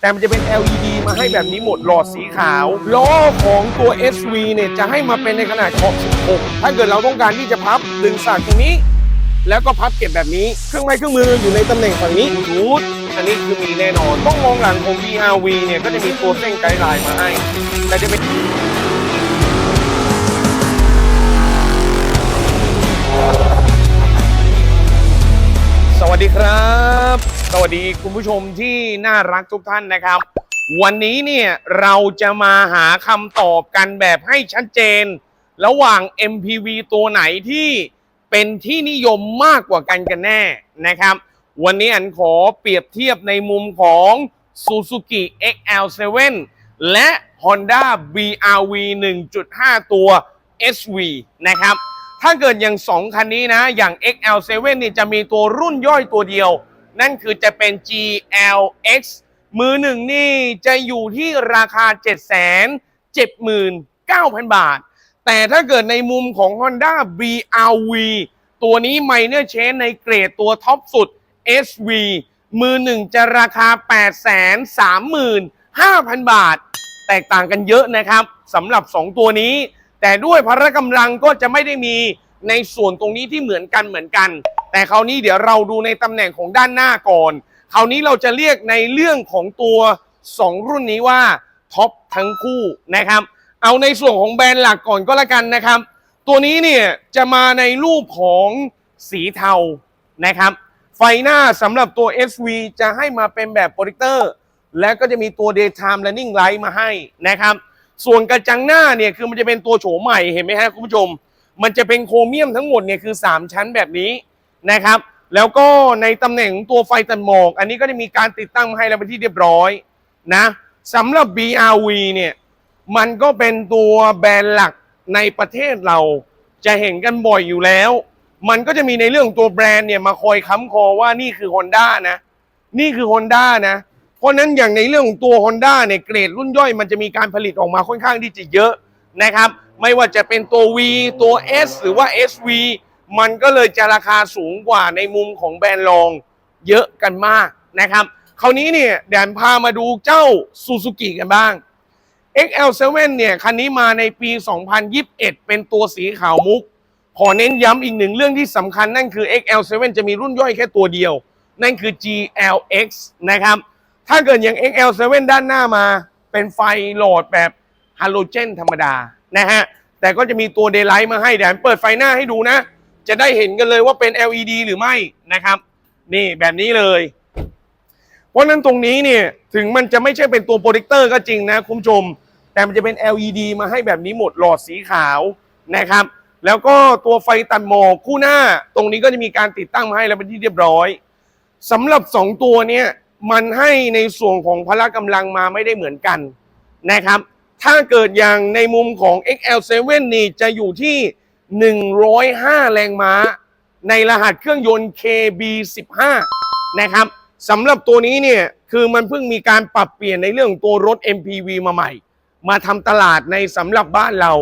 แต่มันจะเป็น LED มาให้แบบนี้หมดหลอดสีขาวล้อของตัว SV เนี่ยจะให้มาเป็นในขนาดขอบ 16 ถ้าเกิดเราต้องการที่จะพับดึงสากตรงนี้ แล้วก็พับเก็บแบบนี้ เครื่องไม้เครื่องมืออยู่ในตำแหน่งฝั่งนี้รูดอันนี้คือมีแน่นอน ต้องมองหลังของ VRV เนี่ยก็จะมีตัวเส้นไกด์ไลน์มาให้แต่จะเป็น สวัสดีครับ สวัสดีคุณผู้ชมที่น่ารักทุกท่านนะครับ วันนี้เนี่ยเราจะมาหาคำตอบกันแบบให้ชัดเจน ระหว่าง MPV ตัวไหนที่เป็นที่นิยมมากกว่ากันกันแน่นะครับ วันนี้อันขอเปรียบเทียบในมุมของ Suzuki XL7 และ Honda BRV 1.5 ตัว SV นะครับ ถ้าเกิดอย่าง 2 คันนี้นะ อย่าง XL7 นี่จะมีตัวรุ่นย่อยตัวเดียว นั่นคือจะเป็น GLX มือหนึ่งนี่จะอยู่ที่ราคา 779,000 บาท แต่ถ้าเกิดในมุมของ Honda BRV ตัวนี้ Minor Change ในเกรดตัวท็อปสุด SV มือหนึ่งจะราคา 835,000 บาท แตกต่างกันเยอะนะครับสำหรับ 2 ตัวนี้ แต่ด้วยพละกำลังก็จะไม่ได้มีในส่วนตรงนี้ที่เหมือนกันเหมือนกัน แต่คราวนี้เดี๋ยวเราดูในตำแหน่งของด้านหน้าก่อน คราวนี้เราจะเรียกในเรื่องของตัว 2 รุ่นนี้ว่าท็อปทั้งคู่นะครับ เอาในส่วนของแบรนด์หลักก่อนก็แล้วกันนะครับ ตัวนี้เนี่ยจะมาในรูปของสีเทานะครับ ไฟหน้าสำหรับตัว SV จะให้มาเป็นแบบโปรเจคเตอร์ และก็จะมีตัว daytime running light มาให้นะครับ ส่วนกระจังหน้าเนี่ยคือมันจะเป็นตัวโฉมใหม่เห็นไหมฮะคุณผู้ชม มันจะเป็นโครเมียมทั้งหมดเนี่ยคือ 3 ชั้นแบบนี้นะครับ แล้วก็ในตำแหน่งตัวไฟตัดหมอก อันนี้ก็จะมีการติดตั้งมาให้แล้วเป็นที่เรียบร้อยนะสำหรับ BRV เนี่ยมันก็เป็นตัวแบรนด์หลักในประเทศเราจะเห็นกันบ่อยอยู่แล้ว มันก็จะมีในเรื่องตัวแบรนด์เนี่ยมาคอยค้ำคอว่านี่คือ Honda นะ นี่คือ Honda นะ เพราะนั้นอย่างในเรื่องของตัว Honda เนี่ยเกรดรุ่นย่อยมันจะมีการผลิตออกมาค่อนข้างที่จะเยอะนะครับ ไม่ว่าจะเป็นตัว V ตัว S หรือว่า SV มันก็เลยจะราคาสูงกว่าในมุมของแบรนด์รองเยอะกันมากนะครับ คราวนี้เนี่ยเดี๋ยวพามาดูเจ้า Suzuki กันบ้าง XL7 เนี่ยคันนี้มาในปี 2021 เป็นตัวสีขาวมุก ขอเน้นย้ำอีกหนึ่งเรื่องที่สำคัญนั่นคือ XL7 จะมีรุ่นย่อยแค่ตัวเดียว นั่นคือ GLX นะครับ ถ้าเกิดอย่าง XL7 ด้านหน้ามาเป็นไฟโหลดแบบฮาโลเจนธรรมดานะฮะ แต่ก็จะมีตัวเดย์ไลท์มาให้เดี๋ยวเปิดไฟหน้าให้ดูนะ จะได้เห็นกันเลยว่าเป็น LED หรือไม่นะครับ นี่แบบนี้เลย เพราะฉะนั้นตรงนี้เนี่ยถึงมันจะไม่ใช่เป็นตัวโปรเจคเตอร์ก็จริงนะคุณผู้ชม แต่มันจะเป็น LED มาให้แบบนี้หมดหลอดสีขาวนะครับ แล้วก็ตัวไฟตัดหมอกคู่หน้า ตรงนี้ก็จะมีการติดตั้งมาให้แล้วเป็นที่เรียบร้อยสำหรับ 2 ตัวเนี้ย มันให้ในส่วนของพละกำลังมาไม่ได้เหมือนกันนะครับ ถ้าเกิดอย่างในมุมของ XL7 นี่จะอยู่ที่ 105 แรงม้า ในรหัสเครื่องยนต์ KB15 นะครับสำหรับตัวนี้เนี่ยคือมันเพิ่งมีการปรับเปลี่ยนในเรื่องตัวรถ MPV มาใหม่ มาทำตลาดในสำหรับบ้านเรา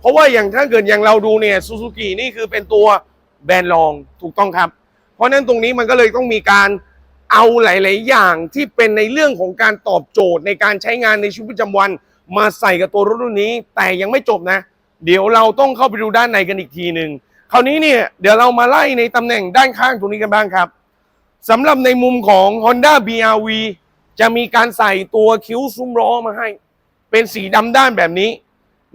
เพราะว่าอย่างถ้าเกิดอย่างเราดูเนี่ยซูซูกินี่คือเป็นตัวแบรนด์รองถูกต้องครับ เพราะนั้นตรงนี้มันก็เลยต้องมีการ เอาหลาย ๆ อย่างที่เป็นในเรื่องของการตอบโจทย์ในการใช้งานในชีวิตประจำวัน มาใส่กับตัวรถรุ่นนี้ แต่ยังไม่จบนะ เดี๋ยวเราต้องเข้าไปดูด้านในกันอีกทีหนึ่งคราวนี้เนี่ยเดี๋ยวเรามาไล่ในตำแหน่งด้านข้างตรงนี้กันบ้างครับสำหรับในมุมของ Honda BRV จะมีการใส่ตัวคิ้วซุ้มล้อมาให้ เป็นสีดำด้านแบบนี้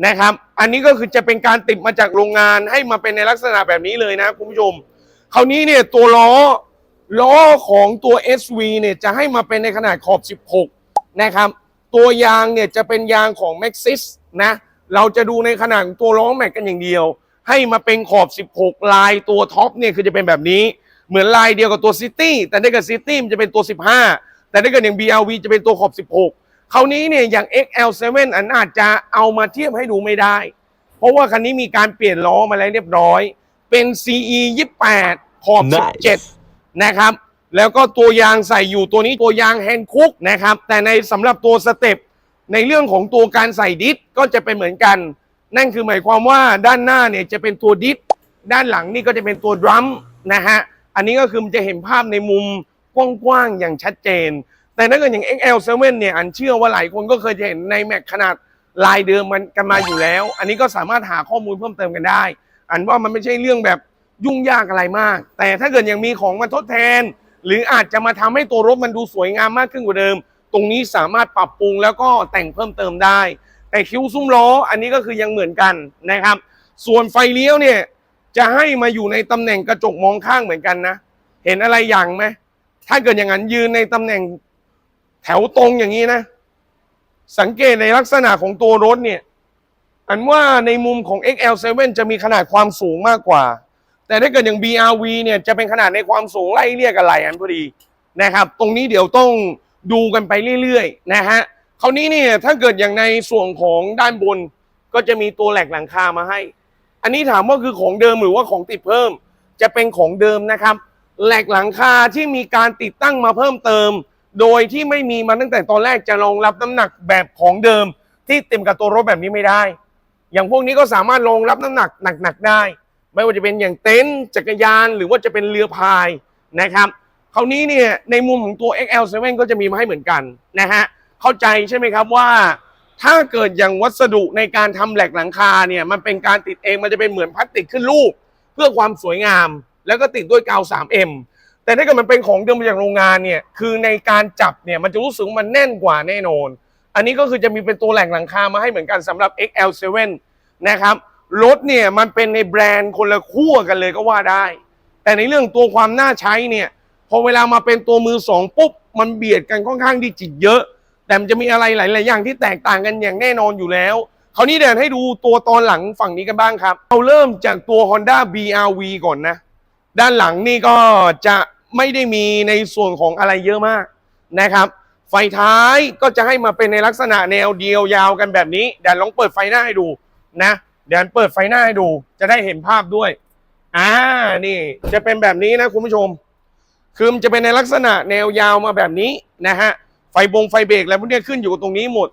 นะครับ อันนี้ก็คือจะเป็นการติดมาจากโรงงานให้มาเป็นในลักษณะแบบนี้เลยนะคุณผู้ชม คราวนี้เนี่ยตัวล้อ ล้อของตัว SV เนี่ยจะให้มาเป็นในขนาดขอบ 16 นะครับ ตัวยางเนี่ยจะเป็นยางของ Maxxis นะ เราจะดูในขนาดของตัวล้อแม็กกันอย่างเดียว ให้มาเป็นขอบ 16 ลายตัวท็อปเนี่ยคือจะเป็นแบบนี้ เหมือนลายเดียวกับตัวซิตี้แต่ถ้าเกิดซิตี้มันจะเป็นตัว 15 แต่ถ้าเกิดอย่าง BRV จะเป็นตัวขอบ 16 คราวนี้เนี่ยอย่าง XL7 อันอาจจะเอามาเทียบให้ดูไม่ได้ เพราะว่าคันนี้มีการเปลี่ยนล้อมาแล้วเรียบร้อย เป็น CE 28 ขอบ Nice 17 นะครับ แล้วก็ตัวยางใส่อยู่ตัวนี้ตัวยางแฮนด์คุกนะครับ แต่ในสำหรับตัวสเต็ปในเรื่องของตัวการใส่ดิสก็จะเป็นเหมือนกัน นั่นคือหมายความว่าด้านหน้าเนี่ยจะเป็นตัวดิสด้านหลังนี่ก็จะเป็นตัวดรัมนะฮะอันนี้ก็คือมันจะเห็นภาพในมุมกว้างๆอย่างชัดเจน แต่ถ้าเกิดอย่าง XL7 เนี่ยอันเชื่อว่าหลายคนก็เคยจะเห็นในแม็กขนาดลายเดิมมันกันมาอยู่แล้ว อันนี้ก็สามารถหาข้อมูลเพิ่มเติมกันได้ อันว่ามันไม่ใช่เรื่องแบบ ยุ่งยากอะไรมาก แต่ถ้าเกิดยังมีของมาทดแทน หรืออาจจะมาทำให้ตัวรถมันดูสวยงามมากขึ้นกว่าเดิม ตรงนี้สามารถปรับปรุงแล้วก็แต่งเพิ่มเติมได้ แต่คิ้วซุ้มล้ออันนี้ก็คือยังเหมือนกันนะครับ ส่วนไฟเลี้ยวเนี่ยจะให้มาอยู่ในตำแหน่งกระจกมองข้างเหมือนกันนะ เห็นอะไรอย่างไหมถ้าเกิดอย่างนั้นยืนในตำแหน่งแถวตรงอย่างนี้นะ สังเกตในลักษณะของตัวรถเนี่ยอันว่าในมุมของ XL7 จะมีขนาดความสูงมากกว่า แต่ถ้าเกิดอย่าง BRV เนี่ยจะเป็นขนาดในความสูงไล่เรียกอะไรอันพอดีนะครับ ตรงนี้เดี๋ยวต้องดูกันไปเรื่อยๆนะฮะคราวนี้เนี่ยถ้าเกิดอย่างในส่วนของด้านบนก็จะมีตัวแหลกหลังคามาให้ อันนี้ถามว่าคือของเดิมหรือว่าของติดเพิ่ม จะเป็นของเดิมนะครับ แหลกหลังคาที่มีการติดตั้งมาเพิ่มเติม โดยที่ไม่มีมาตั้งแต่ตอนแรกจะรองรับน้ำหนักแบบของเดิม ที่เต็มกับตัวรถแบบนี้ไม่ได้ อย่างพวกนี้ก็สามารถรองรับน้ำหนักหนักๆได้ ไม่ว่าจะเป็นอย่างเต็นท์จักรยานหรือว่าจะเป็นเรือพายนะครับคราวนี้เนี่ยในมุมของตัว XL7 ก็จะมีมาให้เหมือนกันนะฮะเข้าใจใช่ไหมครับว่า ถ้าเกิดอย่างวัสดุในการทำแหลกหลังคาเนี่ยมันเป็นการติดเองมันจะเป็นเหมือนพลาสติกขึ้นรูป เพื่อความสวยงาม แล้วก็ติดด้วยกาว 3M แต่ถ้าเกิดมันเป็นของเดิมมาจากโรงงานเนี่ยคือในการจับเนี่ยมันจะรู้สึกมันแน่นกว่าแน่นอน อันนี้ก็คือจะมีเป็นตัวแหลกหลังคามาให้เหมือนกันสำหรับ XL7 นะครับ รถเนี่ยมันเป็นในแบรนด์คนละขั้วกันเลยก็ว่าได้ แต่ในเรื่องตัวความน่าใช้เนี่ยพอเวลามาเป็นตัวมือสองปุ๊บมันเบียดกันค่อนข้างที่จิตเยอะ แต่มันจะมีอะไรหลาย ๆ อย่างที่แตกต่างกันอย่างแน่นอนอยู่แล้วคราวนี้เดี๋ยวให้ดูตัวตอนหลังฝั่งนี้กันบ้างครับ เราเริ่มจากตัว Honda BRV ก่อนนะ ด้านหลังนี่ก็จะไม่ได้มีในส่วนของอะไรเยอะมากนะครับ ไฟท้ายก็จะให้มาเป็นในลักษณะแนวเดียวยาวกันแบบนี้เดี๋ยวลองเปิดไฟหน้าให้ดูนะ เดี๋ยวเปิดไฟหน้าให้ดู จะได้เห็นภาพด้วย อ่า นี่ จะเป็นแบบนี้นะคุณผู้ชม คือมันจะเป็นในลักษณะแนวยาวมาแบบนี้นะฮะ ไฟบงไฟเบรกอะไรพวกนี้ขึ้นอยู่ตรงนี้หมด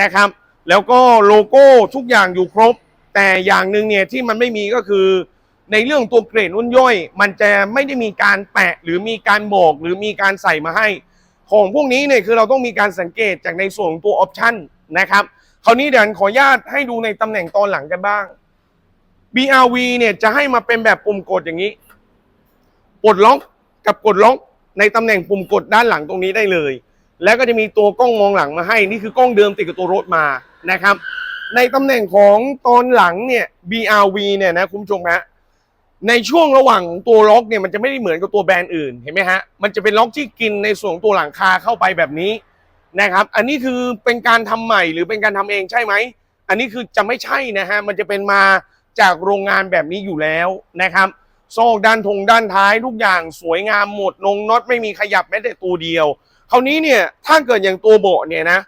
นะครับ แล้วก็โลโก้ทุกอย่างอยู่ครบ แต่อย่างหนึ่งเนี่ยที่มันไม่มีก็คือ ในเรื่องตัวเกรดนุ่นย่อย มันจะไม่ได้มีการแปะหรือมีการบอกหรือมีการใส่มาให้ ของพวกนี้เนี่ยคือเราต้องมีการสังเกตจากในส่วนของตัวออปชันนะครับ คราวนี้เดี๋ยวขออนุญาตให้ดูในตำแหน่งตอนหลังกันบ้าง BRV เนี่ยจะให้มาเป็นแบบปุ่มกดอย่างนี้ กดล็อกกับกดล็อกในตำแหน่งปุ่มกดด้านหลังตรงนี้ได้เลย แล้วก็จะมีตัวกล้องมองหลังมาให้ นี่คือกล้องเดิมติดกับตัวรถมานะครับ ในตำแหน่งของตอนหลังเนี่ย BRV เนี่ยนะคุณผู้ชมฮะในช่วงระหว่างตัวล็อกเนี่ยมันจะไม่ได้เหมือนกับตัวแบรนด์อื่นเห็นไหมฮะ มันจะเป็นล็อกที่กินในส่วนของตัวหลังคาเข้าไปแบบนี้ นะครับ อันนี้คือเป็นการทำใหม่หรือเป็นการทำเองใช่ไหม อันนี้คือจะไม่ใช่นะฮะ มันจะเป็นมาจากโรงงานแบบนี้อยู่แล้วนะครับ โซ่ด้านทงด้านท้ายทุกอย่างสวยงามหมดนงน็อตไม่มีขยับแม้แต่ตัวเดียว คราวนี้เนี่ยถ้าเกิดอย่างตัวเบาะเนี่ยนะ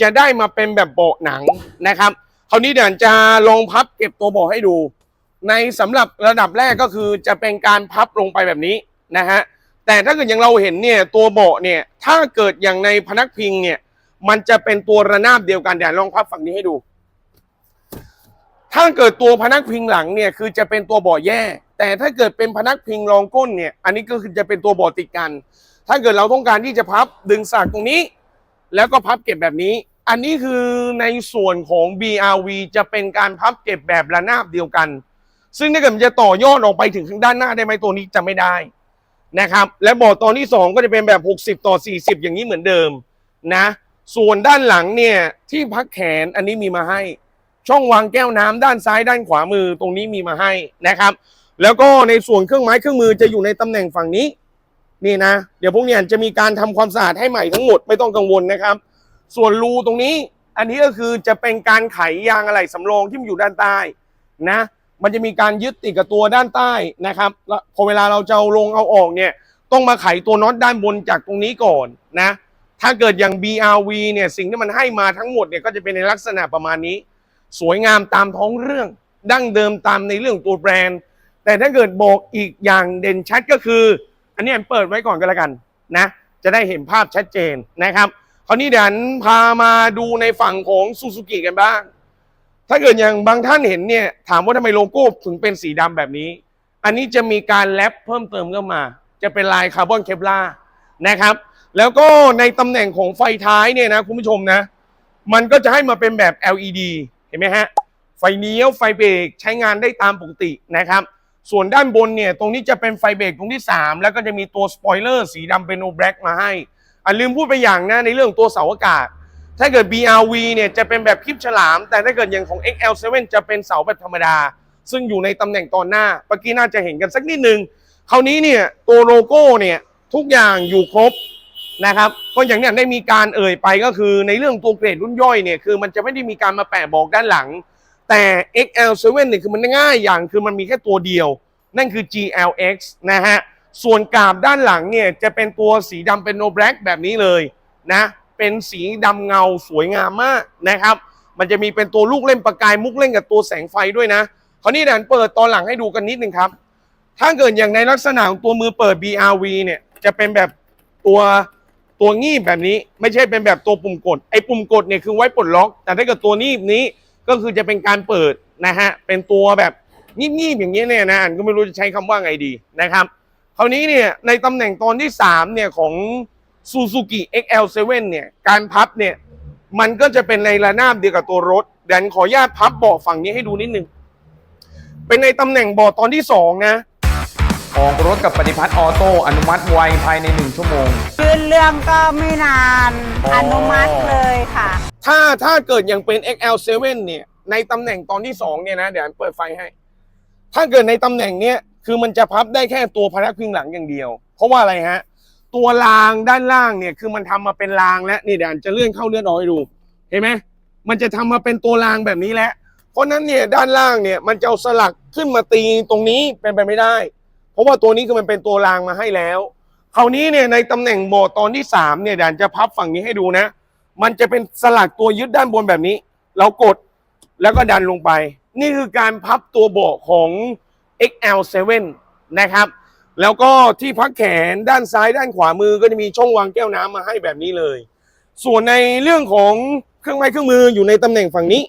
จะได้มาเป็นแบบเบาะหนังนะครับ คราวนี้เดี๋ยวจะลองพับเก็บตัวเบาะให้ดู ในสำหรับระดับแรกก็คือจะเป็นการพับลงไปแบบนี้นะฮะ แต่ถ้าเกิดอย่างเราเห็นเนี่ยตัวเบาะเนี่ยถ้าเกิดอย่างในพนักพิงเนี่ย มันจะเป็นตัวระนาบเดียวกันเดี๋ยวลองพับฝั่งนี้ให้ดู ถ้าเกิดตัวพนักพิงหลังเนี่ยคือจะเป็นตัวเบาะแย่ แต่ถ้าเกิดเป็นพนักพิงรองก้นเนี่ยอันนี้ก็คือจะเป็นตัวเบาะติดกัน ถ้าเกิดเราต้องการที่จะพับดึงสากตรงนี้ แล้วก็พับเก็บแบบนี้ อันนี้คือในส่วนของ BRV จะเป็นการพับเก็บแบบระนาบเดียวกัน ซึ่งถ้าเกิดมันจะต่อยอดออกไปถึงข้างด้านหน้าได้ไหมตัวนี้จะไม่ได้ นะครับ และเบาะตอนที่ 2 ก็จะเป็นแบบ 60 ต่อ 40 อย่างนี้เหมือนเดิมนะ ส่วนด้านหลังเนี่ยที่พักแขนอันนี้มีมาให้ ช่องวางแก้วน้ำด้านซ้ายด้านขวามือตรงนี้มีมาให้นะครับ แล้วก็ในส่วนเครื่องไม้เครื่องมือจะอยู่ในตำแหน่งฝั่งนี้นี่นะ เดี๋ยวพวกเนี้ยจะมีการทำความสะอาดให้ใหม่ทั้งหมดไม่ต้องกังวลนะครับ ส่วนรูตรงนี้อันนี้ก็คือจะเป็นการไขยางอะไหล่สำรองที่มันอยู่ด้านใต้นะ มันจะมีการยึดติดกับตัวด้านใต้นะครับแล้วพอเวลาเราจะเอาลงเอาออกเนี่ยต้องมาไขตัวน็อตด้านบนจากตรงนี้ก่อนนะ ถ้าเกิดอย่าง BRV เนี่ยสิ่งที่มันให้มาทั้งหมดเนี่ยก็จะเป็นในลักษณะประมาณนี้ สวยงามตามท้องเรื่อง ดั้งเดิมตามในเรื่องตัวแบรนด์ แต่ถ้าเกิดบอกอีกอย่างเด่นชัดก็คือ อันนี้เปิดไว้ก่อนก็แล้วกันนะ จะได้เห็นภาพชัดเจนนะครับคราวนี้เดี๋ยวพามาดูในฝั่งของซูซูกิกันบ้าง ถ้าเกิดอย่างบางท่านเห็นเนี่ยถามว่าทำไมโลโก้ถึงเป็นสีดำแบบนี้ อันนี้จะมีการแรปเพิ่มเติมเข้ามา จะเป็นลายคาร์บอนเคปลาร์นะครับ แล้วก็ในตำแหน่งของไฟท้ายเนี่ยนะคุณผู้ชมนะ มันก็จะให้มาเป็นแบบ LED เห็นไหมฮะ ไฟเลี้ยวไฟเบรกใช้งานได้ตามปกตินะครับ ส่วนด้านบนเนี่ยตรงนี้จะเป็นไฟเบรกตรงที่ 3 แล้วก็จะมีตัวสปอยเลอร์สีดำเป็นโอแบล็กมาให้อะลืมพูดไปอย่างนะในเรื่องตัวเสาอากาศ ถ้าเกิด BRV เนี่ยจะเป็นแบบคลิปฉลาม แต่ถ้าเกิดอย่างของ XL7 จะเป็นเสาแบบธรรมดา ซึ่งอยู่ในตำแหน่งตอนหน้าเมื่อกี้น่าจะเห็นกันสักนิดนึงคราวนี้เนี่ยตัวโลโก้เนี่ยทุกอย่างอยู่ครบนะครับก็อย่างเนี้ยได้มีการเอ่ยไปก็คือในเรื่องตัวเกรดรุ่นย่อยเนี่ยคือมันจะไม่ได้มีการมาแปะบอกด้านหลัง แต่ XL7 เนี่ยคือมันง่ายอย่างคือมันมีแค่ตัวเดียว นั่นคือ GLX นะฮะส่วนกาบด้านหลังเนี่ยจะเป็นตัวสีดำเป็นโนแบล็กแบบนี้เลยนะ เป็นสีดำเงาสวยงามมากนะครับ มันจะมีเป็นตัวลูกเล่นประกายมุกเล่นกับตัวแสงไฟด้วยนะคราวนี้เดี๋ยวเปิดตอนหลังให้ดูกันนิดนึงครับ ถ้าเกิดอย่างในลักษณะของตัวมือเปิด BRV เนี่ยจะเป็นแบบตัวตัวงีบแบบนี้ไม่ใช่เป็นแบบตัวปุ่มกดไอ้ปุ่มกดเนี่ยคือไว้ปลดล็อก แต่ถ้าเกิดตัวงีบนี้ก็คือจะเป็นการเปิดนะฮะเป็นตัวแบบงีบๆอย่างนี้เนี่ยนะอันก็ไม่รู้จะใช้คำว่าไงดีนะครับคราวนี้เนี่ยในตำแหน่งตอนที่3เนี่ยของ Suzuki XL7 เนี่ยการพับเนี่ยมันก็จะเป็นในระนาบเดียวกับตัวรถเดี๋ยวขออนุญาตพับเบาะฝั่งนี้ให้ดูนิดนึง เป็นในตำแหน่งเบาะตอนที่2นะ ออกรถกับปฏิพัฒน์ออโต้อนุมัติไวภายใน1ชั่วโมง ยื่นเรื่องก็ไม่นาน อ๋ออ อนุมัติเลยค่ะ ถ้าถ้าเกิดยังเป็น XL7 เนี่ยในตำแหน่งตอนที่2เนี่ยนะเดี๋ยวอันเปิดไฟให้ ถ้าเกิดในตำแหน่งเนี้ยคือมันจะพับได้แค่ตัวพนักพิงหลังอย่างเดียว เพราะว่าอะไรฮะ ตัวรางด้านล่างเนี่ยคือมันทำมาเป็นรางแล้วนี่เดี๋ยวอันจะเลื่อนเข้าเลื่อนออกให้ดูเห็นไหมมันจะทำมาเป็นตัวรางแบบนี้แล้วเพราะนั้นเนี่ยด้านล่างเนี่ยมันจะเอาสลักขึ้นมาตีตรงนี้เป็นไปไม่ได้ เพราะว่าตัวนี้คือมันเป็นตัวรางมาให้แล้วคราวนี้เนี่ยในตำแหน่งโหมดตอนที่3เนี่ยเดี๋ยวอันจะพับฝั่งนี้ให้ดูนะ มันจะเป็นสลักตัวยึดด้านบนแบบนี้ เรากดแล้วก็ดันลงไป นี่คือการพับตัวเบาะของ XL7 นะครับ แล้วก็ที่พักแขนด้านซ้ายด้านขวามือก็จะมีช่องวางแก้วน้ำมาให้แบบนี้เลย ส่วนในเรื่องของเครื่องไม้เครื่องมืออยู่ในตำแหน่งฝั่งนี้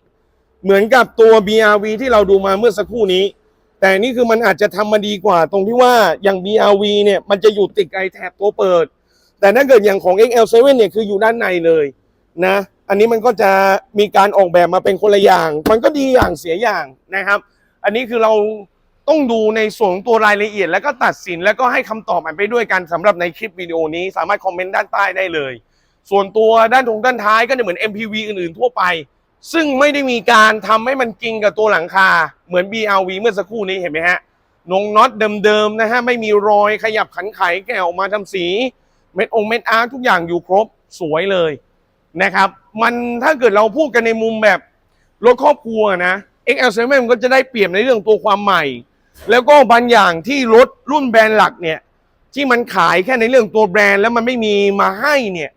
เหมือนกับตัว BRV ที่เราดูมาเมื่อสักครู่นี้ แต่นี่คือมันอาจจะทำมาดีกว่า ตรงที่ว่าอย่าง BRV เนี่ยมันจะอยู่ติดไอแท็บตัวเปิด แต่ถ้าเกิดอย่างของ XL7 เนี่ยคืออยู่ด้านในเลยนะ อันนี้มันก็จะมีการออกแบบมาเป็นคนละอย่าง มันก็ดีอย่างเสียอย่างนะครับ อันนี้คือเรา ต้องดูในส่วนของตัวรายละเอียด แล้วก็ตัดสินแล้วก็ให้คำตอบมันไปด้วยกันสำหรับในคลิปวิดีโอนี้สามารถคอมเมนต์ด้านใต้ได้เลย ส่วนตัวด้านตรงด้านท้ายก็จะเหมือน MPV อื่นๆทั่วไป ซึ่งไม่ได้มีการทำให้มันกิงกับตัวหลังคา เหมือน BRV เมื่อสักครู่นี้เห็นไหมฮะนงน็อตเดิมๆนะฮะไม่มีรอยขยับขันไขแกะออกมาทำสีเม็ดองเม็ดอาร์ทุกอย่างอยู่ครบสวยเลยนะครับ มันถ้าเกิดเราพูดกันในมุมแบบรถครอบครัวนะ XL7 มันก็จะได้เปรียบในเรื่องตัวความใหม่ แล้วก็บางอย่างที่รถรุ่นแบรนด์หลักเนี่ย ที่มันขายแค่ในเรื่องตัวแบรนด์แล้วมันไม่มีมาให้เนี่ย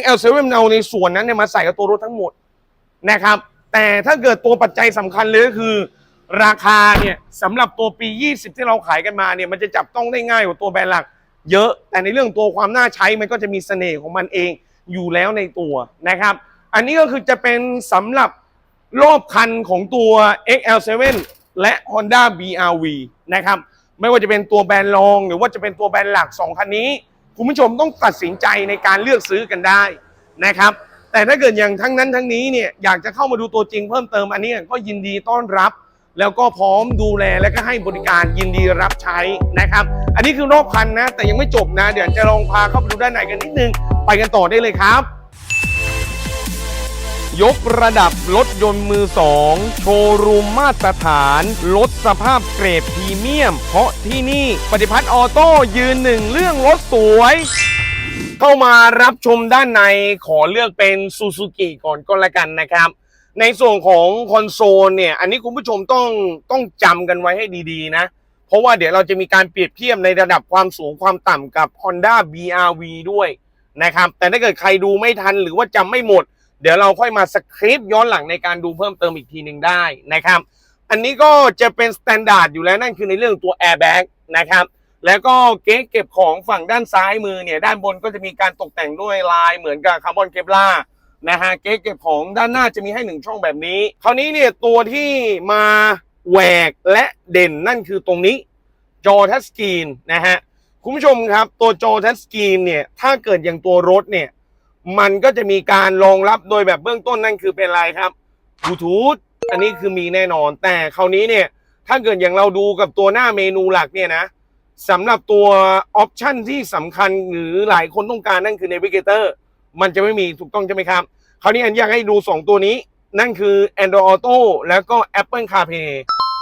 XL7 เอาในส่วนนั้นเนี่ยมาใส่กับตัวรถทั้งหมดนะครับ แต่ถ้าเกิดตัวปัจจัยสำคัญเลยก็คือ ราคาเนี่ยสำหรับตัวปี 20 ที่เราขายกันมาเนี่ยมันจะจับต้องได้ง่ายกว่าตัวแบรนด์หลัก เยอะแต่ในเรื่องตัวความน่าใช้มันก็จะมีเสน่ห์ของมันเองอยู่แล้วในตัวนะครับ อันนี้ก็คือจะเป็นสำหรับรอบคันของตัว XL7 และ Honda BRV นะครับไม่ว่าจะเป็นตัวแบรนด์รองหรือว่าจะเป็นตัวแบรนด์หลัก 2 คันนี้ คุณผู้ชมต้องตัดสินใจในการเลือกซื้อกันได้นะครับแต่ถ้าเกิดอย่างทั้งนั้นทั้งนี้เนี่ยอยากจะเข้ามาดูตัวจริงเพิ่มเติมอันนี้ก็ยินดีต้อนรับ แล้วก็พร้อมดูแลและก็ให้บริการยินดีรับใช้นะครับ อันนี้คือรอบคันนะ แต่ยังไม่จบนะ เดี๋ยวจะลองพาเข้าไปดูด้านในกันนิดนึง ไปกันต่อได้เลยครับ ยกระดับรถยนต์มือสองโชว์รูมมาตรฐานลดสภาพเกรดพรีเมียม เพราะที่นี่ปฏิพัฒน์ออโต้ยืนหนึ่งเรื่องรถสวย เข้ามารับชมด้านในขอเลือกเป็นซูซูกิก่อนก็แล้วกันนะครับ ในส่วนของคอนโซลเนี่ย อันนี้คุณผู้ชมต้องต้องจำกันไว้ให้ดีๆนะ เพราะว่าเดี๋ยวเราจะมีการเปรียบเทียบในระดับความสูงความต่ำกับ Honda BRV ด้วยนะครับ แต่ถ้าเกิดใครดูไม่ทันหรือว่าจำไม่หมด เดี๋ยวเราค่อยมาสคริปต์ย้อนหลังในการดูเพิ่มเติมอีกทีหนึ่งได้นะครับ อันนี้ก็จะเป็นสแตนดาร์ดอยู่แล้วนั่นคือในเรื่องตัว Airbag นะครับ แล้วก็เก๊เก็บของฝั่งด้านซ้ายมือเนี่ย ด้านบนก็จะมีการตกแต่งด้วยลายเหมือนกับคาร์บอนเคปลานะฮะเก๊เก็บของด้านหน้าจะมีให้หนึ่งช่องแบบนี้ คราวนี้เนี่ยตัวที่มาแหวกและเด่นนั่นคือตรงนี้จอทัชสกรีนนะฮะคุณผู้ชมครับตัวจอทัชสกรีนเนี่ยถ้าเกิดอย่างตัวรถเนี่ย มันก็จะมีการรองรับโดยแบบเบื้องต้นนั่นคือเป็นอะไรครับบลูทูธอันนี้คือมีแน่นอน แต่คราวนี้เนี่ย ถ้าเกิดอย่างเราดูกับตัวหน้าเมนูหลักเนี่ยนะสำหรับตัวออปชันที่สำคัญหรือหลายคนต้องการนั่นคือ Navigator มันจะไม่มีถูกต้องใช่ไหมครับ คราวนี้อันอยากให้ดู 2 ตัวนี้ นั่นคือ Android Auto แล้วก็ Apple CarPlay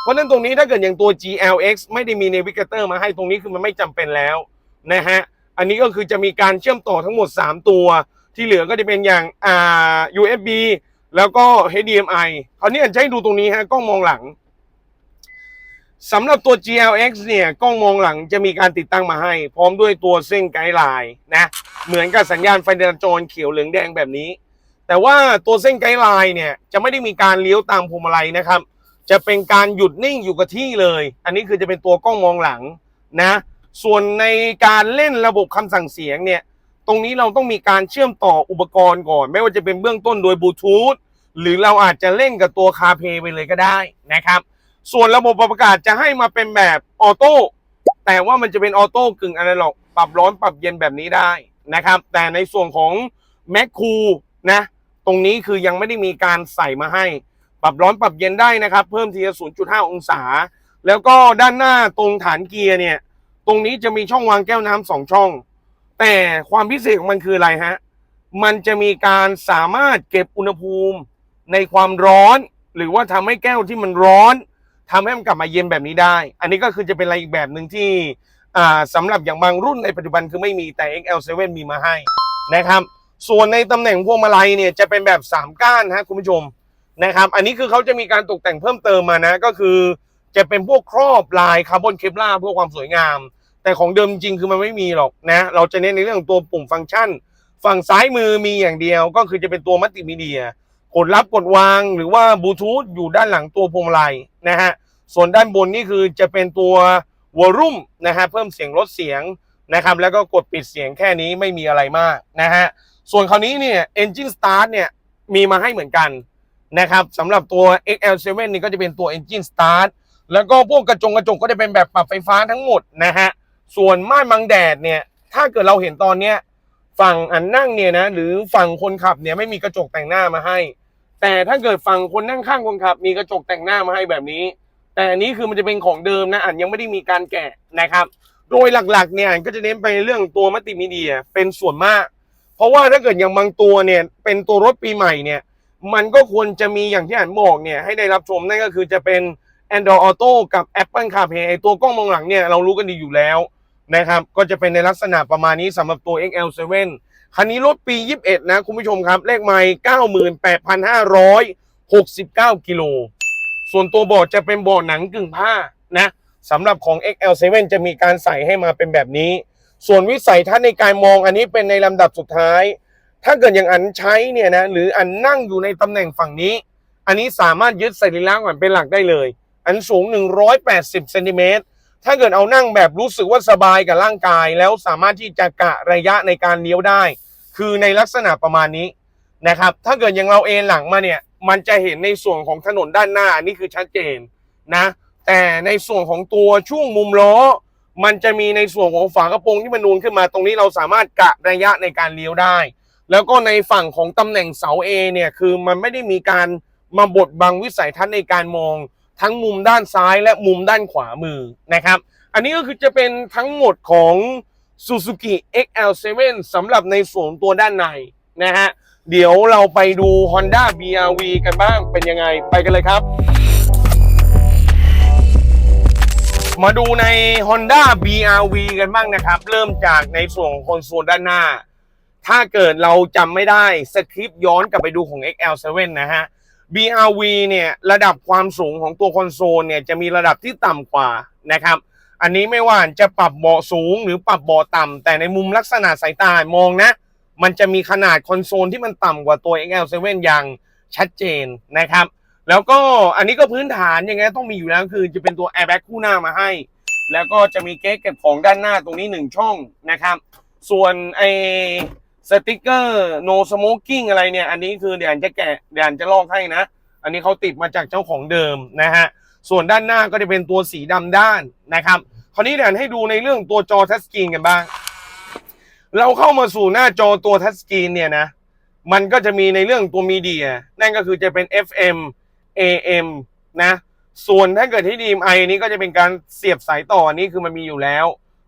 เพราะฉะนั้นตรงนี้ถ้าเกิดอย่างตัว GLX ไม่ได้มี Navigator มาให้ตรงนี้คือมันไม่จำเป็นแล้วนะฮะ อันนี้ก็คือจะมีการเชื่อมต่อทั้งหมด 3 ตัว ที่เหลือก็จะเป็นอย่างอ่า USB แล้วก็ HDMI คราวนี้อันจะให้ดูตรงนี้ฮะกล้องมองหลังสำหรับตัว GLX เนี่ยกล้องมองหลังจะมีการติดตั้งมาให้ พร้อมด้วยตัวเส้นไกด์ไลน์นะ เหมือนกับสัญญาณไฟจราจรเขียวเหลืองแดงแบบนี้ แต่ว่าตัวเส้นไกด์ไลน์เนี่ยจะไม่ได้มีการเลี้ยวตามพวงมาลัยนะครับ จะเป็นการหยุดนิ่งอยู่กับที่เลย อันนี้คือจะเป็นตัวกล้องมองหลังนะ ส่วนในการเล่นระบบคำสั่งเสียงเนี่ย ตรงนี้เราต้องมีการเชื่อมต่ออุปกรณ์ก่อน ไม่ว่าจะเป็นเบื้องต้นโดยบลูทูธหรือเราอาจจะเล่นกับตัวคาเพย์ไปเลยก็ได้นะครับ ส่วนระบบปรับอากาศจะให้มาเป็นแบบออโต้แต่ว่ามันจะเป็นออโต้กึ่งอนาล็อกปรับร้อนปรับเย็นแบบนี้ได้นะครับ แต่ในส่วนของแมคคูนะตรงนี้คือยังไม่ได้มีการใส่มาให้ ปรับร้อนปรับเย็นได้นะครับ เพิ่มทีละ0.5 องศา แล้วก็ด้านหน้าตรงฐานเกียร์เนี่ย ตรงนี้จะมีช่องวางแก้วน้ำสองช่อง แต่ความพิเศษของมันคืออะไรฮะ มันจะมีการสามารถเก็บอุณหภูมิในความร้อน หรือว่าทำให้แก้วที่มันร้อนทำให้มันกลับมาเย็นแบบนี้ได้ อันนี้ก็คือจะเป็นอะไรอีกแบบหนึ่งที่อ่าสำหรับอย่างบางรุ่นในปัจจุบันคือไม่มีแต่ XL7 มีมาให้นะครับ ส่วนในตำแหน่งพวงมาลัยเนี่ยจะเป็นแบบ 3 ก้านฮะคุณผู้ชมนะครับ อันนี้คือเขาจะมีการตกแต่งเพิ่มเติมมานะ ก็คือจะเป็นพวกครอบลายคาร์บอนเคปลาร์เพื่อความสวยงาม แต่ของเดิมจริงคือมันไม่มีหรอกนะ เราจะเน้นในเรื่องของตัวปุ่มฟังก์ชัน ฝั่งซ้ายมือมีอย่างเดียวก็คือจะเป็นตัวมัลติมีเดีย กดรับกดวางหรือว่าบลูทูธอยู่ด้านหลังตัวพวงมาลัยนะฮะ ส่วนด้านบนนี่คือจะเป็นตัววอลลุ่มนะฮะเพิ่มเสียงลดเสียงนะครับ แล้วก็กดปิดเสียงแค่นี้ไม่มีอะไรมากนะฮะ ส่วนคราวนี้เนี่ย Engine Start เนี่ยมีมาให้เหมือนกันนะครับสำหรับตัว XL7 นี่ก็จะเป็นตัว Engine Start แล้วก็พวกกระจงกระจกก็จะเป็นแบบปรับไฟฟ้าทั้งหมดนะฮะ ส่วนม่านบังแดดเนี่ย ถ้าเกิดเราเห็นตอนเนี้ยฝั่งอันนั่งเนี่ยนะหรือฝั่งคนขับเนี่ยไม่มีกระจกแต่งหน้ามาให้ แต่ถ้าเกิดฝั่งคนนั่งข้างคนขับ มีกระจกแต่งหน้ามาให้แบบนี้ แต่อันนี้คือมันจะเป็นของเดิมนะอันยังไม่ได้มีการแกะนะครับ โดยหลักๆเนี่ยอันก็จะเน้นไปเรื่องตัวมัลติมีเดียเป็นส่วนมาก เพราะว่าถ้าเกิดอย่างบางตัวเนี่ยเป็นตัวรถปีใหม่เนี่ยมันก็ควรจะมีอย่างที่อ่านบอกเนี่ยให้ได้รับชมนั่นก็คือจะเป็น Android Auto กับ Apple CarPlay ตัวกล้องมองหลังเนี่ยเรารู้กันดีอยู่แล้ว นะครับ ก็จะเป็นในลักษณะประมาณนี้สำหรับตัว XL7 คันนี้รถปี 21 นะ คุณผู้ชมครับ เลขไมล์98,569 กิโล ส่วนตัวเบาะจะเป็นเบาะหนังกึ่งผ้านะสำหรับของ XL7 จะมีการใส่ให้มาเป็นแบบนี้ ส่วนวิสัยทัศน์ในการมองอันนี้เป็นในลำดับสุดท้าย ถ้าเกิดอย่างอันใช้เนี่ยนะหรืออันนั่งอยู่ในตำแหน่งฝั่งนี้ อันนี้สามารถยึดสรีระก่อนเป็นหลักได้เลย อันสูง 180เซนติเมตร ถ้าเกิดเอานั่งแบบรู้สึกว่าสบายกับร่างกาย แล้วสามารถที่จะกะระยะในการเลี้ยวได้ คือในลักษณะประมาณนี้นะครับ ถ้าเกิดอย่างเราเอนหลังมาเนี่ยมันจะเห็นในส่วนของถนนด้านหน้าอันนี้คือชัดเจนนะ แต่ในส่วนของตัวช่วงมุมล้อ มันจะมีในส่วนของฝากระโปรงที่มันนูนขึ้นมา ตรงนี้เราสามารถกะระยะในการเลี้ยวได้ แล้วก็ในฝั่งของตำแหน่งเสา A เนี่ยคือมันไม่ได้มีการมาบดบังวิสัยทัศน์ในการมอง ทั้งมุมด้านซ้ายและมุมด้านขวามือนะครับ อันนี้ก็คือจะเป็นทั้งหมดของ Suzuki XL7 สำหรับในส่วนตัวด้านในนะฮะ เดี๋ยวเราไปดู Honda BRV กันบ้างเป็นยังไงไปกันเลยครับ มาดูใน Honda BRV กันบ้างนะครับ เริ่มจากในส่วนของคอนโซลด้านหน้า ถ้าเกิดเราจำไม่ได้สคริปต์ย้อนกลับไปดูของ XL7 นะฮะ BRV เนี่ยระดับความสูงของตัวคอนโซลเนี่ยจะมีระดับที่ต่ำกว่านะครับ อันนี้ไม่ว่าจะปรับเบาะสูงหรือปรับเบาะต่ำแต่ในมุมลักษณะสายตามองนะ มันจะมีขนาดคอนโซลที่มันต่ำกว่าตัว XL7 อย่างชัดเจนนะครับ แล้วก็อันนี้ก็พื้นฐานยังไงต้องมีอยู่แล้วคือจะเป็นตัว airbag คู่หน้ามาให้ แล้วก็จะมีเก๊กเก็บของด้านหน้าตรงนี้หนึ่งช่องนะครับ ส่วนไอ สติกเกอร์ no smoking อะไรเนี่ย อันนี้คือเดี๋ยวอันจะแกะเดี๋ยวอันจะลอกให้นะ อันนี้เขาติดมาจากเจ้าของเดิมนะฮะ ส่วนด้านหน้าก็จะเป็นตัวสีดำด้านนะครับ คราวนี้เดี๋ยวให้ดูในเรื่องตัวจอทัชสกรีนกันบ้าง เราเข้ามาสู่หน้าจอตัวทัชสกรีนเนี่ยนะ มันก็จะมีในเรื่องตัวมีเดีย นั่นก็คือจะเป็น FM AM นะ ส่วนถ้าเกิดที่ DMI นี้ก็จะเป็นการเสียบสายต่ออันนี้คือมันมีอยู่แล้ว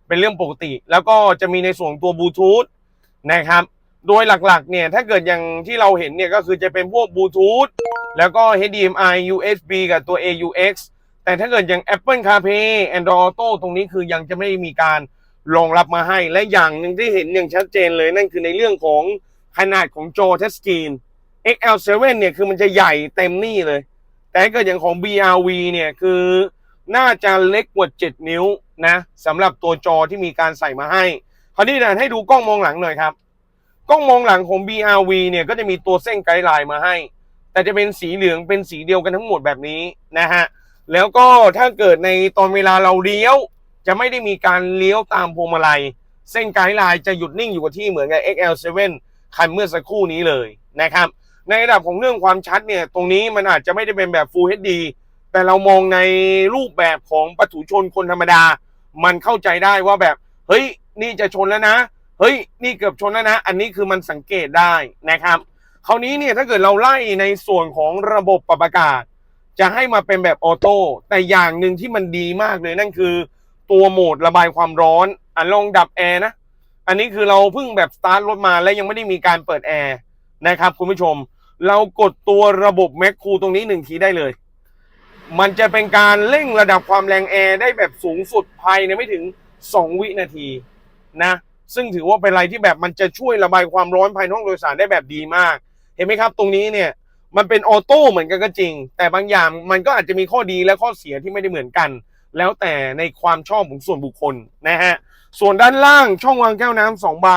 เป็นเรื่องปกติ แล้วก็จะมีในส่วนตัวบลูทูธ นะครับ โดยหลักๆเนี่ยถ้าเกิดอย่างที่เราเห็นเนี่ยก็คือจะเป็นพวกบลูทูธแล้วก็ HDMI USB กับตัว AUX แต่ถ้าเกิดอย่าง Apple CarPlay Android Auto ตรงนี้คือยังจะไม่มีการรองรับมาให้ และอย่างหนึ่งที่เห็นอย่างชัดเจนเลยนั่นคือในเรื่องของขนาดของจอทัชสกรีน XL7 เนี่ยคือมันจะใหญ่เต็มนี่เลย แต่ถ้าเกิดอย่างของ BRV เนี่ยคือน่าจะเล็กกว่า 7 นิ้วนะสำหรับตัวจอที่มีการใส่มาให้ คราวนี้เดี๋ยวให้ดูกล้องมองหลังหน่อยครับ กล้องมองหลังของ BRV เนี่ยก็จะมีตัวเส้นไกด์ไลน์มาให้ แต่จะเป็นสีเหลืองเป็นสีเดียวกันทั้งหมดแบบนี้นะฮะ แล้วก็ถ้าเกิดในตอนเวลาเราเลี้ยว จะไม่ได้มีการเลี้ยวตามพวงมาลัย เส้นไกด์ไลน์จะหยุดนิ่งอยู่กับที่เหมือนกับ XL7 คันเมื่อสักครู่นี้เลยนะครับ ในระดับของเรื่องความชัดเนี่ยตรงนี้มันอาจจะไม่ได้เป็นแบบ Full HD แต่เรามองในรูปแบบของปถุชนคนธรรมดา มันเข้าใจได้ว่าแบบเฮ้ย นี่จะชนแล้วนะ เฮ้ย นี่เกือบชนแล้วนะ อันนี้คือมันสังเกตได้นะครับคราวนี้เนี่ยถ้าเกิดเราไล่ในส่วนของระบบปรับอากาศ จะให้มาเป็นแบบออโต้แต่อย่างหนึ่งที่มันดีมากเลยนั่นคือ ตัวโหมดระบายความร้อนอะลองดับแอร์นะอันนี้คือเราเพิ่งแบบสตาร์ทรถมาและยังไม่ได้มีการเปิดแอร์นะครับคุณผู้ชม เรากดตัวระบบแมคคูตรงนี้หนึ่งทีได้เลย มันจะเป็นการเร่งระดับความแรงแอร์ได้แบบสูงสุดภายในไม่ถึง 2 วินาที นะซึ่งถือว่าเป็นอะไรที่แบบมันจะช่วยระบายความร้อนภายในห้องโดยสารได้แบบดีมาก เห็นไหมครับ ตรงนี้เนี่ยมันเป็นออโต้เหมือนกันก็จริง แต่บางอย่างมันก็อาจจะมีข้อดีและข้อเสียที่ไม่ได้เหมือนกัน แล้วแต่ในความชอบของส่วนบุคคลนะฮะส่วนด้านล่างช่องวางแก้วน้ำสองใบ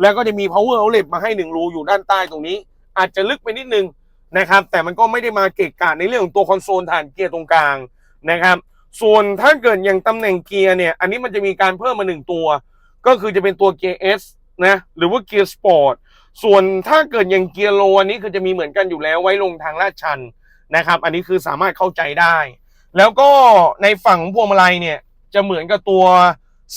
แล้วก็จะมี power outlet มาให้หนึ่งรูอยู่ด้านใต้ตรงนี้ อาจจะลึกไปนิดนึงนะครับ แต่มันก็ไม่ได้มาเกะกะในเรื่องของตัวคอนโซลฐานเกียร์ตรงกลางนะครับ ส่วนถ้าเกิดอย่างตำแหน่งเกียร์เนี่ย อันนี้มันจะมีการเพิ่มมาหนึ่งตัว ก็คือจะเป็นตัวเกียร์ S นะ หรือว่าเกียร์สปอร์ตส่วนถ้าเกิดอย่างเกียร์โลอันนี้คือจะมีเหมือนกันอยู่แล้วไว้ลงทางลาดชันนะครับ อันนี้คือสามารถเข้าใจได้ แล้วก็ในฝั่งพวงมาลัยเนี่ย จะเหมือนกับตัว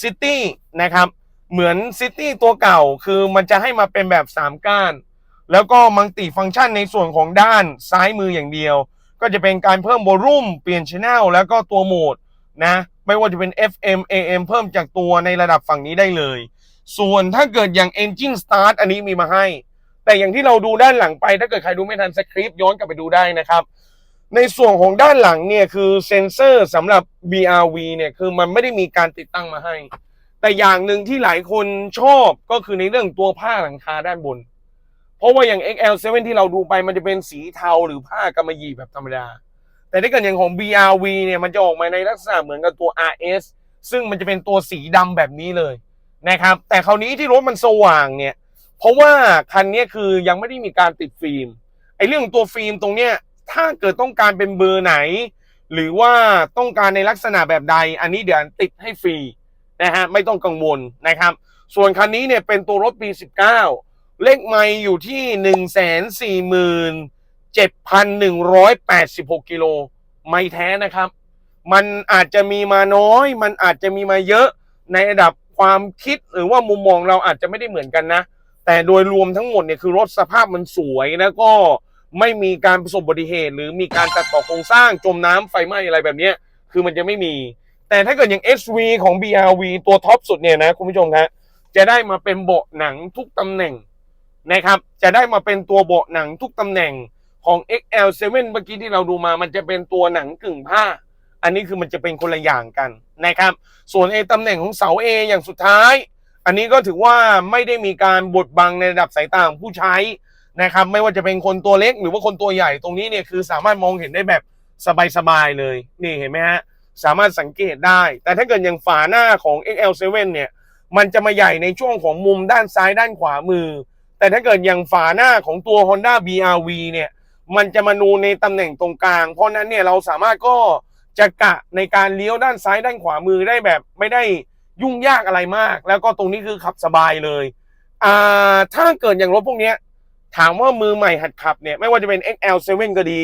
ซิตี้นะครับ เหมือนซิตี้ตัวเก่าคือมันจะให้มาเป็นแบบ 3 ก้าน แล้วก็มังติฟังก์ชันในส่วนของด้านซ้ายมืออย่างเดียว ก็จะเป็นการเพิ่มวอลลุ่มเปลี่ยนช anel แล้วก็ตัวโหมดนะ ไม่ว่าจะเป็น FM AM เพิ่มจากตัวในระดับฝั่งนี้ได้เลย ส่วนถ้าเกิดอย่าง Engine Start อันนี้มีมาให้ แต่อย่างที่เราดูด้านหลังไป ถ้าเกิดใครดูไม่ทันสคริปต์ย้อนกลับไปดูได้นะครับ ในส่วนของด้านหลังเนี่ยคือเซ็นเซอร์สำหรับ BRV เนี่ยคือมันไม่ได้มีการติดตั้งมาให้ แต่อย่างหนึ่งที่หลายคนชอบก็คือในเรื่องตัวผ้าหลังคาด้านบน เพราะว่าอย่าง XL7 ที่เราดูไปมันจะเป็นสีเทาหรือผ้ากำมะหยี่แบบธรรมดา แต่ถ้าเกิดอย่างของ BRV เนี่ยมันจะออกมาในลักษณะเหมือนกับตัว RS ซึ่งมันจะเป็นตัวสีดำแบบนี้เลยนะครับ แต่คราวนี้ที่รถมันสว่างเนี่ย เพราะว่าคันนี้คือยังไม่ได้มีการติดฟิล์มไอ้เรื่องตัวฟิล์มตรงเนี้ยถ้าเกิดต้องการเป็นเบอร์ไหน หรือว่าต้องการในลักษณะแบบใด อันนี้เดี๋ยวติดให้ฟรีนะฮะไม่ต้องกังวลนะครับ ส่วนคันนี้เนี่ยเป็นตัวรถปี 19 เลขไมล์อยู่ที่ 1 4 7,186 กิโลไม่แท้นะครับ มันอาจจะมีมาน้อย มันอาจจะมีมาเยอะในระดับความคิดหรือว่ามุมมองเราอาจจะไม่ได้เหมือนกันนะ แต่โดยรวมทั้งหมดเนี่ยคือรถสภาพมันสวยแล้วก็ไม่มีการประสบอุบัติเหตุ หรือมีการตัดต่อโครงสร้างจมน้ำไฟไหม้อะไรแบบเนี้ยคือมันจะไม่มี แต่ถ้าเกิดอย่าง SV ของ BRV ตัวท็อปสุดเนี่ยนะคุณผู้ชมครับจะได้มาเป็นเบาะหนังทุกตำแหน่งนะครับ จะได้มาเป็นตัวเบาะหนังทุกตำแหน่ง ของ XL7 เมื่อกี้ที่เราดูมามันจะเป็นตัวหนังกึ่งผ้า อันนี้คือมันจะเป็นคนละอย่างกันนะครับ ส่วนไอ้ตำแหน่งของเสา A อย่างสุดท้าย อันนี้ก็ถือว่าไม่ได้มีการบดบังในระดับสายตาของผู้ใช้นะครับ ไม่ว่าจะเป็นคนตัวเล็กหรือว่าคนตัวใหญ่ตรงนี้เนี่ยคือสามารถมองเห็นได้แบบสบายๆเลย นี่เห็นไหมฮะสามารถสังเกตได้ แต่ถ้าเกิดอย่างฝาหน้าของ XL7 เนี่ยมันจะมาใหญ่ในช่วงของมุมด้านซ้ายด้านขวามือ แต่ถ้าเกิดอย่างฝาหน้าของตัว Honda BRV เนี่ย มันจะมานูในตำแหน่งตรงกลาง เพราะนั้นเนี่ยเราสามารถก็จะกะในการเลี้ยวด้านซ้ายด้านขวามือได้แบบไม่ได้ยุ่งยากอะไรมาก แล้วก็ตรงนี้คือขับสบายเลยอ่าถ้าเกิดอย่างรถพวกนี้ถามว่ามือใหม่หัดขับเนี่ยไม่ว่าจะเป็น XL7 ก็ดี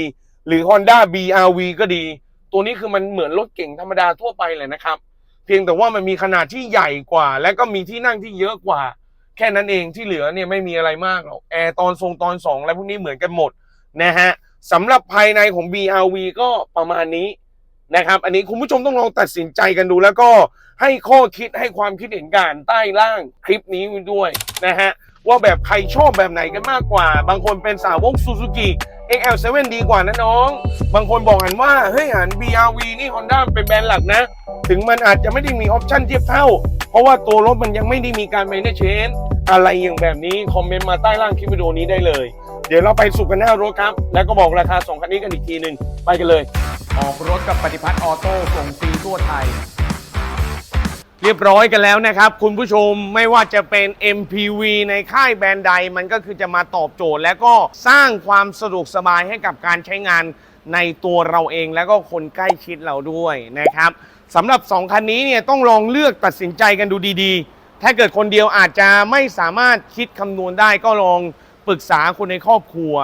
หรือ Honda BRV ก็ดี ตัวนี้คือมันเหมือนรถเก่งธรรมดาทั่วไปเลยนะครับ เพียงแต่ว่ามันมีขนาดที่ใหญ่กว่า และก็มีที่นั่งที่เยอะกว่า แค่นั้นเองที่เหลือเนี่ยไม่มีอะไรมากหรอกแอร์ตอนทรงตอนสองอะไรพวกนี้เหมือนกันหมด นะฮะสำหรับภายในของ BRV ก็ประมาณนี้นะครับ อันนี้คุณผู้ชมต้องลองตัดสินใจกันดูแล้วก็ให้ข้อคิดให้ความคิดเห็นกันใต้ล่างคลิปนี้ด้วยนะฮะว่าแบบใครชอบแบบไหนกันมากกว่า บางคนเป็นสาวกซูซูกิ XL7 ดีกว่านะน้อง บางคนบอกหันว่า เฮ้ยหัน BRV นี่ Honda เป็นแบรนด์หลักนะ ถึงมันอาจจะไม่ได้มีออปชั่นเทียบเท่า เพราะว่าตัวรถมันยังไม่ได้มีการไมเนเชนอะไรอย่างแบบนี้ คอมเมนต์มาใต้ล่างคลิปวิดีโอนี้ได้เลย เดี๋ยวเราไปสุกกันหน้ารถครับ แล้วก็บอกราคาสองคันนี้กันอีกทีหนึ่งไปกันเลย ออกรถกับปฏิพัฒน์ออโต้ส่งฟรีทั่วไทย เรียบร้อยกันแล้วนะครับ คุณผู้ชมไม่ว่าจะเป็น MPV ในค่ายแบรนด์ใด มันก็คือจะมาตอบโจทย์ และก็สร้างความสะดวกสบายให้กับการใช้งานในตัวเราเองและก็คนใกล้ชิดเราด้วยนะครับสำหรับ 2 คันนี้เนี่ยต้องลองเลือกตัดสินใจกันดูดีๆ ถ้าเกิดคนเดียวอาจจะไม่สามารถคิดคำนวณได้ก็ลอง ปรึกษาคนในครอบครัว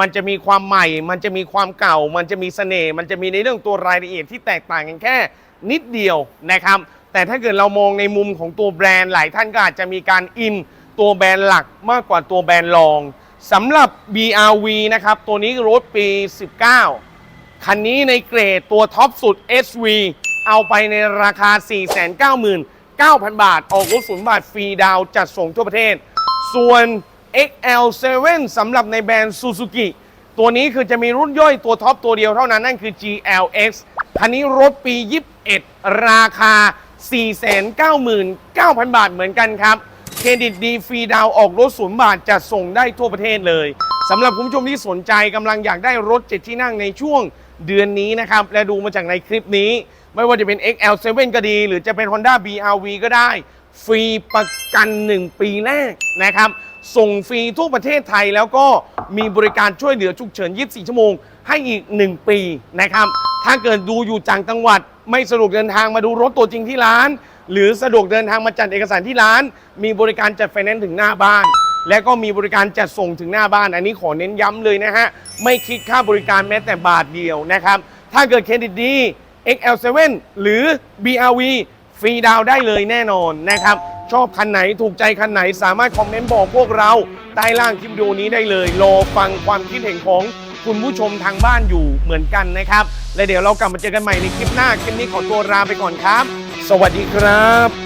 มันจะมีความใหม่ มันจะมีความเก่า มันจะมีเสน่ห์ มันจะมีในเรื่องตัวรายละเอียดที่แตกต่างกันแค่นิดเดียวนะครับ แต่ถ้าเกิดเรามองในมุมของตัวแบรนด์หลายท่านก็อาจจะมีการอินตัวแบรนด์หลักมากกว่าตัวแบรนด์รองสำหรับ BRV นะครับ ตัวนี้รถปี 19 คันนี้ในเกรดตัวท็อปสุด SV เอาไปในราคา 499,000บาท ออกรถศูนย์บาทฟรีดาวน์จัดส่งทั่วประเทศ ส่วน XL7 สำหรับในแบรนด์ Suzuki ตัวนี้คือจะมีรุ่นย่อยตัวท็อปตัวเดียวเท่านั้นนั่นคือ GLX คันนี้รถปี 21 ราคา 499,000 บาทเหมือนกันครับ เครดิตดีฟรีดาวออกรถศูนย์บาทจะส่งได้ทั่วประเทศเลยสำหรับคุณผู้ชมที่สนใจกำลังอยากได้รถเจ็ดที่นั่งในช่วงเดือนนี้นะครับ และดูมาจากในคลิปนี้ ไม่ว่าจะเป็น XL7 ก็ดี หรือจะเป็น Honda BRV ก็ได้ ฟรีประกัน 1 ปีแรกนะครับ ส่งฟรีทั่วประเทศไทยแล้วก็มีบริการช่วยเหลือฉุกเฉิน 24 ชั่วโมง ให้อีก 1 ปีนะครับ ถ้าเกิดดูอยู่จังจังหวัด ไม่สะดวกเดินทางมาดูรถตัวจริงที่ร้าน หรือสะดวกเดินทางมาจัดเอกสารที่ร้าน มีบริการจัดไฟแนนซ์ถึงหน้าบ้าน และก็มีบริการจัดส่งถึงหน้าบ้าน อันนี้ขอเน้นย้ำเลยนะฮะไม่คิดค่าบริการแม้แต่บาทเดียวนะครับถ้าเกิดเครดิตดี XL7 หรือ BRV ฟรีดาวได้เลยแน่นอนนะครับ ชอบคันไหนถูกใจคันไหนสามารถคอมเมนต์บอกพวกเราใต้ล่างคลิปวิดีโอนี้ได้เลยรอฟังความคิดเห็นของคุณผู้ชมทางบ้านอยู่เหมือนกันนะครับ และเดี๋ยวเรากลับมาเจอกันใหม่ในคลิปหน้า คลิปนี้ขอตัวลาไปก่อนครับ สวัสดีครับ